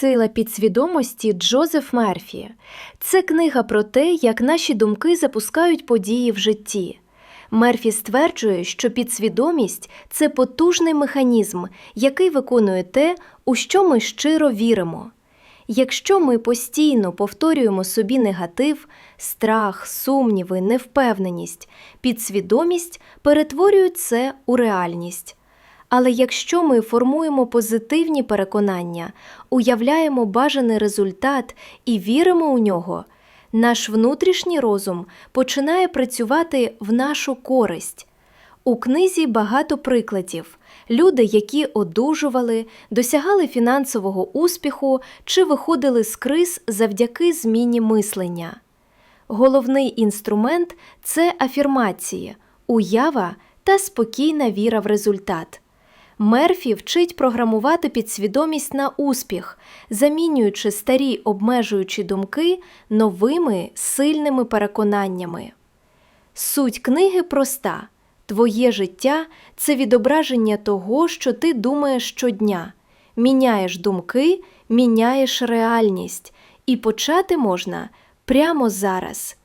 Сила підсвідомості Джозеф Мерфі. Це книга про те, як наші думки запускають події в житті. Мерфі стверджує, що підсвідомість це потужний механізм, який виконує те, у що ми щиро віримо. Якщо ми постійно повторюємо собі негатив, страх, сумніви, невпевненість, підсвідомість перетворює це у реальність. Але якщо ми формуємо позитивні переконання, уявляємо бажаний результат і віримо у нього, наш внутрішній розум починає працювати в нашу користь. У книзі багато прикладів. Люди, які одужували, досягали фінансового успіху чи виходили з криз завдяки зміні мислення. Головний інструмент це афірмації, уява та спокійна віра в результат. Мерфі вчить програмувати підсвідомість на успіх, замінюючи старі обмежуючі думки новими сильними переконаннями. Суть книги проста: твоє життя це відображення того, що ти думаєш щодня. Міняєш думки, міняєш реальність, і почати можна прямо зараз.